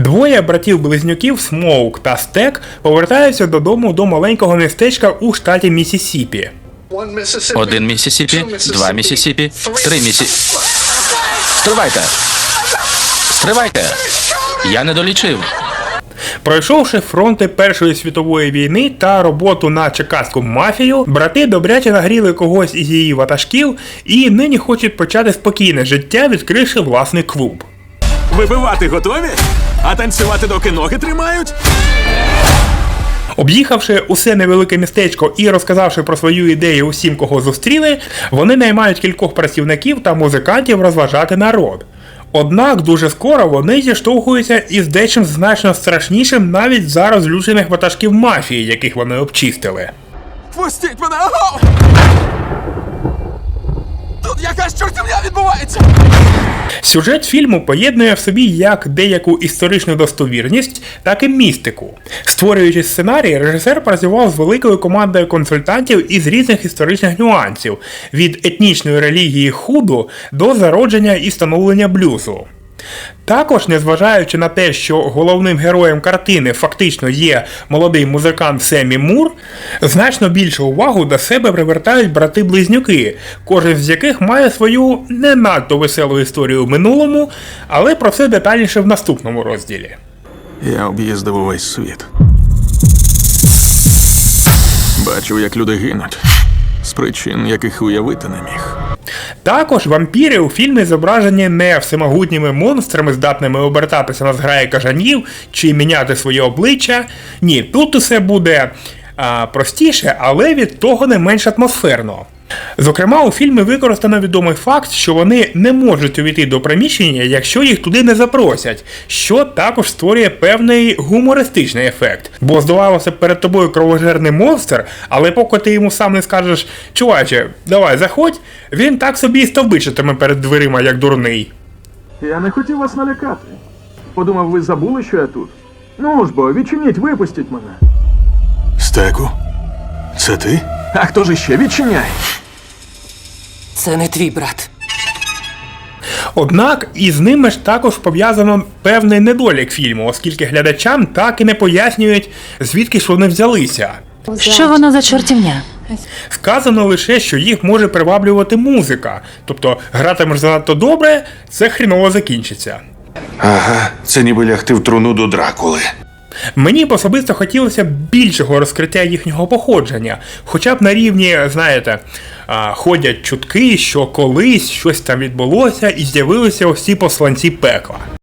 Двоє братів-близнюків Смоук та Стек повертаються додому до маленького містечка у штаті Місісіпі. Один Міссісіпі, два Міссісіпі, три Місі... Стривайте! Стривайте! Я не долічив. Пройшовши фронти Першої світової війни та роботу на чекаську мафію, брати добряче нагріли когось із її ватажків і нині хочуть почати спокійне життя, відкривши власний клуб. Випивати готові? А танцювати доки ноги тримають? Об'їхавши усе невелике містечко і розказавши про свою ідею усім, кого зустріли, вони наймають кількох працівників та музикантів розважати народ. Однак дуже скоро вони зіштовхуються із дечим значно страшнішим навіть за розлючених ватажків мафії, яких вони обчистили. Пустіть мене! Тут якась чортівня відбувається! Сюжет фільму поєднує в собі як деяку історичну достовірність, так і містику. Створюючи сценарій, режисер працював з великою командою консультантів із різних історичних нюансів від етнічної релігії худу до зародження і становлення блюзу. Також, незважаючи на те, що головним героєм картини фактично є молодий музикант Семі Мур, значно більшу увагу до себе привертають брати-близнюки, кожен з яких має свою не надто веселу історію в минулому, але про це детальніше в наступному розділі. Я об'їздив увесь світ. Бачив, як люди гинуть. З причин, яких уявити не міг. Також вампіри у фільмі зображені не всемогутніми монстрами, здатними обертатися на зграї кажанів чи міняти своє обличчя. Ні, тут усе буде а, простіше, але від того не менш атмосферно. Зокрема, у фільмі використано відомий факт, що вони не можуть увійти до приміщення, якщо їх туди не запросять, що також створює певний гумористичний ефект. Бо здавалося, перед тобою кровожерний монстр, але поки ти йому сам не скажеш, чуваче, давай заходь, він так собі і стовбичитиме перед дверима, як дурний. Я не хотів вас налякати. Подумав, ви забули, що я тут. Ну ж бо, відчиніть, випустіть мене. Стеку? Це ти? А хто ж іще відчиняє? Це не твій брат. Однак із ними ж також пов'язано певний недолік фільму, оскільки глядачам так і не пояснюють, звідки ж вони взялися. Що воно за чортівня? Сказано лише, що їх може приваблювати музика. Тобто гратимеш занадто добре, це хріново закінчиться. Ага, це ніби лягти в труну до Дракули. Мені б особисто хотілося більшого розкриття їхнього походження, хоча б на рівні, знаєте, ходять чутки, що колись щось там відбулося і з'явилися усі посланці пекла.